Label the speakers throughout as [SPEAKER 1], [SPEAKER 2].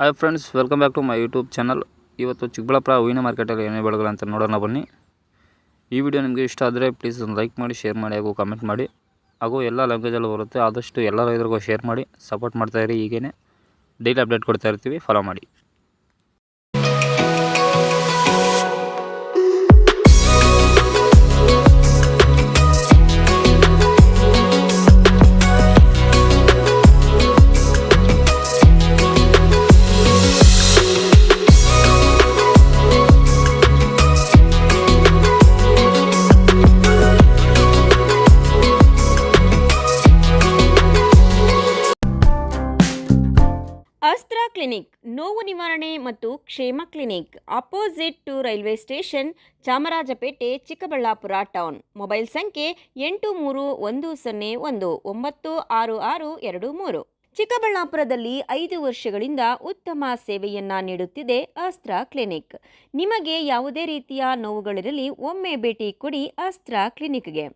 [SPEAKER 1] Hi friends welcome back to my YouTube channel ಇವತ್ತು ಚಿಕ್ಕಬಳ್ಳಾಪುರ ಹೂವಿನ ಮಾರ್ಕೆಟಲ್ಲಿ ಏನೇ ಬೆಳೆಗಳು ಅಂತ ನೋಡೋಣ ಬನ್ನಿ. ಈ ವಿಡಿಯೋ ನಿಮಗೆ ಇಷ್ಟ ಆದರೆ ಪ್ಲೀಸ್ ಒಂದು ಲೈಕ್ ಮಾಡಿ ಶೇರ್ ಮಾಡಿ ಹಾಗೂ ಕಮೆಂಟ್ ಮಾಡಿ. ಹಾಗೂ ಎಲ್ಲ ಲ್ಯಾಂಗ್ವೇಜಲ್ಲೂ ಬರುತ್ತೆ, ಆದಷ್ಟು ಎಲ್ಲ ರೈತರಿಗೂ ಶೇರ್ ಮಾಡಿ ಸಪೋರ್ಟ್ ಮಾಡ್ತಾಯಿರಿ ಹೀಗೇ ಡೈಲಿ ಅಪ್ಡೇಟ್ ಕೊಡ್ತಾ ಇರ್ತೀವಿ ಫಾಲೋ ಮಾಡಿ.
[SPEAKER 2] ಅಸ್ತ್ರ ಕ್ಲಿನಿಕ್, ನೋವು ನಿವಾರಣೆ ಮತ್ತು Kshema clinic, opposite to railway station, Chamarajpet, Chikkaballapur town. Mobile ಸಂಖ್ಯೆ ಎಂಟು ಮೂರು ಒಂದು ಸೊನ್ನೆ ಒಂದು, ಒಂಬತ್ತು ಆರು ಆರು ಎರಡು ಮೂರು. ಚಿಕ್ಕಬಳ್ಳಾಪುರದಲ್ಲಿ ಐದು ವರ್ಷಗಳಿಂದ ಉತ್ತಮ ಸೇವೆಯನ್ನ ನೀಡುತ್ತಿದೆ ಅಸ್ತ್ರ ಕ್ಲಿನಿಕ್. ನಿಮಗೆ ಯಾವುದೇ ರೀತಿಯ ನೋವುಗಳಿರಲಿ, ಒಮ್ಮೆ ಭೇಟಿ ಕೊಡಿ ಅಸ್ತ್ರ ಕ್ಲಿನಿಕ್ಗೆ.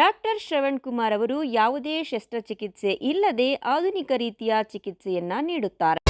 [SPEAKER 2] ಡಾಕ್ಟರ್ ಶ್ರವಣ್ ಕುಮಾರ್ ಅವರು ಯಾವುದೇ ಶಸ್ತ್ರಚಿಕಿತ್ಸೆ ಇಲ್ಲದೆ ಆಧುನಿಕ ರೀತಿಯ ಚಿಕಿತ್ಸೆಯನ್ನ ನೀಡುತ್ತಾರೆ.